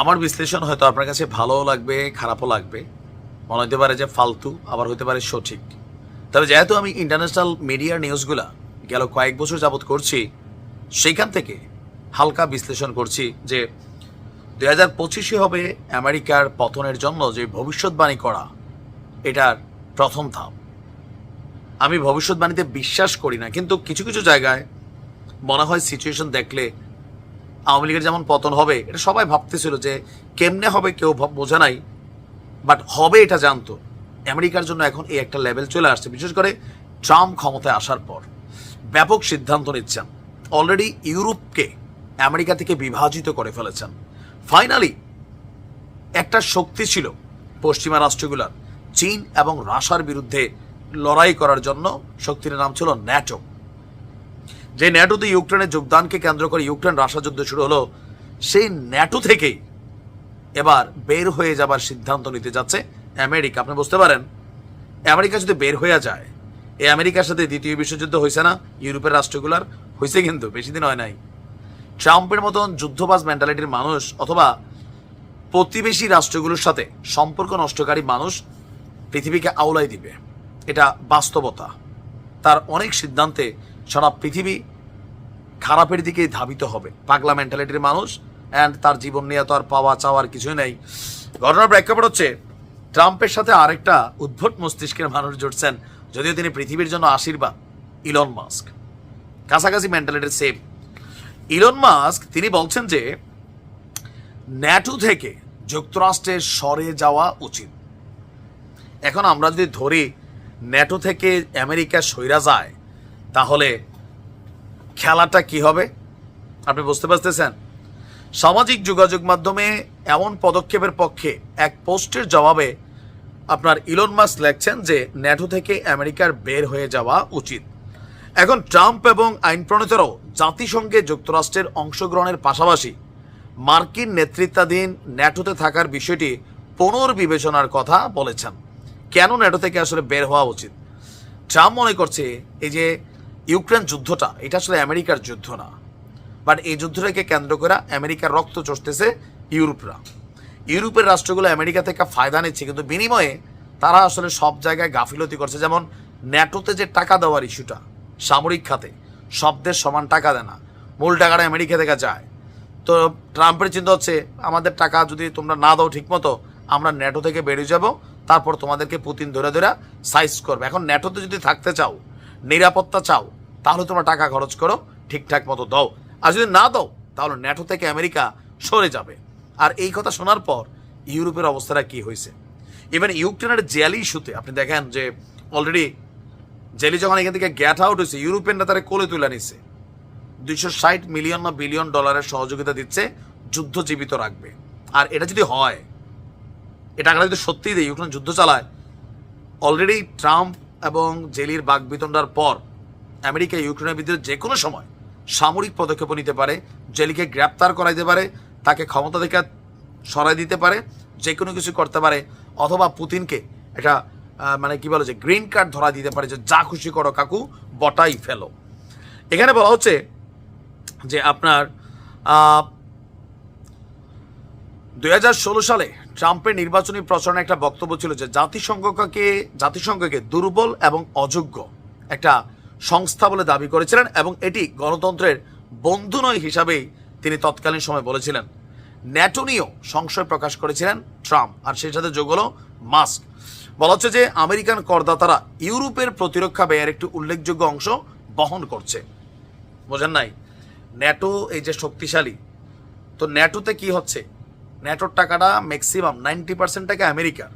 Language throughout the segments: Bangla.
আমার বিশ্লেষণ হয়তো আপনার কাছে ভালোও লাগবে, খারাপও লাগবে। মনে হতে পারে যে ফালতু, আবার হতে পারে সঠিক। তবে যেহেতু আমি ইন্টারন্যাশনাল মিডিয়ার নিউজগুলা গেল কয়েক বছর যাবৎ করছি, সেইখান থেকে হালকা বিশ্লেষণ করছি যে দু হাজার পঁচিশে হবে আমেরিকার পতনের জন্য যে ভবিষ্যৎবাণী করা, এটার প্রথম ধাপ। আমি ভবিষ্যৎবাণীতে বিশ্বাস করি না, কিন্তু কিছু কিছু জায়গায় মনে হয় সিচুয়েশন দেখলে আওয়ামী লীগের যেমন পতন হবে, এটা সবাই ভাবতেছিল যে কেমনে হবে কেউ বোঝা নাই বাট হবে এটা জানতো। আমেরিকার জন্য এখন এই একটা লেভেল চলে আসছে, বিশেষ করে ট্রাম্প ক্ষমতায় আসার পর। ব্যাপক সিদ্ধান্ত নিচ্ছেন। অলরেডি ইউরোপকে আমেরিকা থেকে বিভাজিত করে ফেলেছেন। ফাইনালি একটা শক্তি ছিল পশ্চিমা রাষ্ট্রগুলোর, চীন এবং রাশিয়ার বিরুদ্ধে লড়াই করার জন্য, শক্তির নাম ছিল ন্যাটো। যে ন্যাটোতে ইউক্রেনের যোগদানকে কেন্দ্র করে ইউক্রেন রাশিয়া যুদ্ধ শুরু হলো, সেই ন্যাটো থেকেই এবার বের হয়ে যাবার সিদ্ধান্ত নিতে যাচ্ছে আমেরিকা। আপনি বুঝতে পারেন, আমেরিকা যদি বের হয়ে যায় এই আমেরিকার সাথে দ্বিতীয় বিশ্বযুদ্ধ হয়েছে না, ইউরোপের রাষ্ট্রগুলার হয়েছে কিন্তু, বেশি দিন হয় নাই। ট্রাম্পের মতন যুদ্ধবাজ মেন্টালিটির মানুষ অথবা প্রতিবেশী রাষ্ট্রগুলোর সাথে সম্পর্ক নষ্টকারী মানুষ পৃথিবীকে আওলাই দিবে। এটা বাস্তবতা। তার অনেক সিদ্ধান্তে সারা পৃথিবী খারাপের দিকেই ধাবিত হবে। পাগলা মেন্টালিটির মানুষ অ্যান্ড তার জীবন নিয়ে তো আর পাওয়া চাওয়ার কিছুই নেই। ঘটনার প্রেক্ষাপট হচ্ছে, ট্রাম্পের সাথে আরেকটা উদ্ভট মস্তিষ্কের মানুষ জুটছেন যদিও তিনি পৃথিবীর জন্য আশীর্বাদ ইলন মাস্ক কাছাকাছি মেন্টালিটির সেম ইলন মাস্ক তিনি বলছেন যে, ন্যাটো থেকে যুক্তরাষ্ট্রের সরে যাওয়া উচিত। এখন আমরা যদি ধরি, ন্যাটো থেকে আমেরিকা সইরা যায়, তাহলে খেলাটা কি হবে? আপনি বুঝতে পারতেছেন? সামাজিক যোগাযোগ মাধ্যমে এমন পদক্ষেপের পক্ষে এক পোস্টের জবাবে আপনার ইলন মাস লেখছেন যে, ন্যাটো থেকে আমেরিকার বের হয়ে যাওয়া উচিত। এখন ট্রাম্প এবং আইন প্রণেতারাও জাতিসংঘে যুক্তরাষ্ট্রের অংশগ্রহণের পাশাপাশি মার্কিন নেতৃত্বাধীন ন্যাটোতে থাকার বিষয়টি পুনর্বিবেচনার কথা বলেছেন। কেন ন্যাটো থেকে আসলে বের হওয়া উচিত? ট্রাম্প মনে করছে, এই যে ইউক্রেন যুদ্ধটা, এটা আসলে আমেরিকার যুদ্ধ না। বাট এই যুদ্ধটাকে কেন্দ্র করে আমেরিকার রক্ত চড়তেছে ইউরোপরা। ইউরোপের রাষ্ট্রগুলো আমেরিকা থেকে ফায়দা নিচ্ছে, কিন্তু বিনিময়ে তারা আসলে সব জায়গায় গাফিলতি করছে। যেমন ন্যাটোতে যে টাকা দেওয়ার ইস্যুটা, সামরিক খাতে, সব দেশ সমান টাকা দেয় না। মূল টাকাটা আমেরিকা থেকে যায়। তো ট্রাম্পের চিন্তা হচ্ছে, আমাদের টাকা যদি তোমরা না দাও ঠিকমতো, আমরা ন্যাটো থেকে বেরিয়ে যাব, তারপর তোমাদেরকে পুতিন ধরে ধরে সাইজ করবে। এখন ন্যাটোতে যদি থাকতে চাও নিরাপত্তা চাও, তাহলে তোমরা টাকা খরচ করো, ঠিকঠাক মতো দাও। আর যদি না দাও, তাহলে ন্যাটো থেকে আমেরিকা সরে যাবে। আর এই কথা শোনার পর ইউরোপের অবস্থাটা কি হয়েছে? ইভেন ইউক্রেনের জেলি ইস্যুতে, আপনি দেখেন যে অলরেডি জেলি যখন এখান থেকে গ্যাট আউট হয়েছে, ইউরোপিয়ানরা তারা কোলে তুলে নিচ্ছে দুইশো ষাট মিলিয়ন না বিলিয়ন ডলারের সহযোগিতা দিচ্ছে, যুদ্ধ জীবিত রাখবে। আর এটা যদি হয়, এটা টাকাটা যদি সত্যিই দেয়, ইউক্রেন যুদ্ধ চালায় অলরেডি ট্রাম্প এবং জেলির বাগবিতণ্ডার পর আমেরিকা ইউক্রেনের বিরুদ্ধে যে কোনো সময় সামরিক পদক্ষেপ নিতে পারে, জেলিকে গ্রেপ্তার করাইতে পারে, তাকে ক্ষমতা থেকে সরাই দিতে পারে, যে কোনো কিছু করতে পারে, অথবা পুতিনকে এটা মানে কি বলে যে, গ্রিন কার্ড ধরা দিতে পারে যে, যা খুশি করো কাকু, বটাই ফেলো। এখানে বলা হচ্ছে যে আপনার দু হাজার ষোলো সালে ট্রাম্পের নির্বাচনী প্রচারণে একটা বক্তব্য ছিল যে জাতিসংঘকে জাতিসংঘকে দুর্বল এবং অযোগ্য একটা সংস্থা বলে দাবি করেছিলেন এবং এটি গণতন্ত্রের বন্ধু নয় হিসাবেই তিনি তৎকালীন সময় বলেছিলেন। ন্যাটো নিয়েও সংশয় প্রকাশ করেছিলেন ট্রাম্প, আর সেই সাথে যোগ হলো মাস্ক। বলা হচ্ছে যে আমেরিকান করদাতারা ইউরোপের প্রতিরক্ষা ব্যয়ের একটি উল্লেখযোগ্য অংশ বহন করছে। বোঝেন নাই? ন্যাটো এই যে শক্তিশালী, তো ন্যাটোতে কি হচ্ছে? ন্যাটোর টাকাটা ম্যাক্সিমাম নাইনটি পার্সেন্ট টাকা আমেরিকার।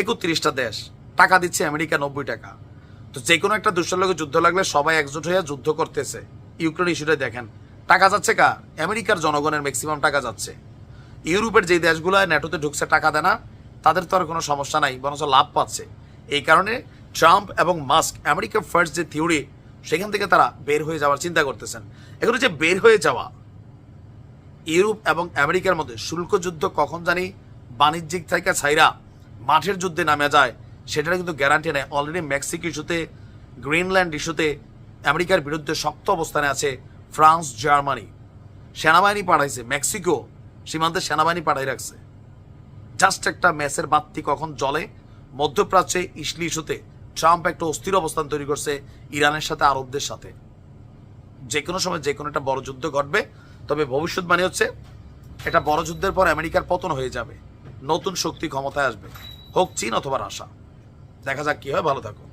একত্রিশটা দেশ। টাকা দিচ্ছে আমেরিকা নব্বই টাকা। তো যে কোনো একটা দুষ্টের লোকের যুদ্ধ লাগলে সবাই একজোট হয়ে যুদ্ধ করতেছে। ইউক্রেন ইস্যুটা দেখেন। টাকা যাচ্ছে কার? আমেরিকার জনগণের ম্যাক্সিমাম টাকা যাচ্ছে। ইউরোপের যে দেশগুলো ন্যাটোতে ঢুকছে টাকা দেয় না তাদের তো আর কোনো সমস্যা নাই, বরঞ্চ লাভ পাচ্ছে। এই কারণে ট্রাম্প এবং মাস্ক আমেরিকা ফার্স্ট যে থিওরি সেখান থেকে তারা বের হয়ে যাওয়ার চিন্তা করতেছেন। এখন যে বের হয়ে যাওয়া ইউরোপ এবং আমেরিকার মধ্যে শুল্ক যুদ্ধ কখন জানি বাণিজ্যিক থেকে ছাইরা মাঠের যুদ্ধে নামে যায় সেটার কিন্তু গ্যারান্টি নেই। অলরেডি মেক্সিকো ইস্যুতে গ্রিনল্যান্ড ইস্যুতে আমেরিকার বিরুদ্ধে শক্ত অবস্থানে আছে ফ্রান্স, জার্মানি। সেনাবাহিনী পাঠাইছে। মেক্সিকো সীমান্তে সেনাবাহিনী পাঠাই রাখছে। জাস্ট একটা ম্যাচের বাত্তি কখন জলে মধ্যপ্রাচ্যে ইসলি ইস্যুতে ট্রাম্প একটা অস্থির অবস্থান তৈরি করছে ইরানের সাথে, আরবদের সাথে। যে কোনো সময় যে কোনো একটা বড় যুদ্ধ ঘটবে। তবে ভবিষ্যৎবাণী হচ্ছে এটা বড় যুদ্ধের পর আমেরিকার পতন হয়ে যাবে। নতুন শক্তি ক্ষমতায় আসবে। হোক চীন অথবা রাশা দেখা যাক কি হয়। ভালো থাকো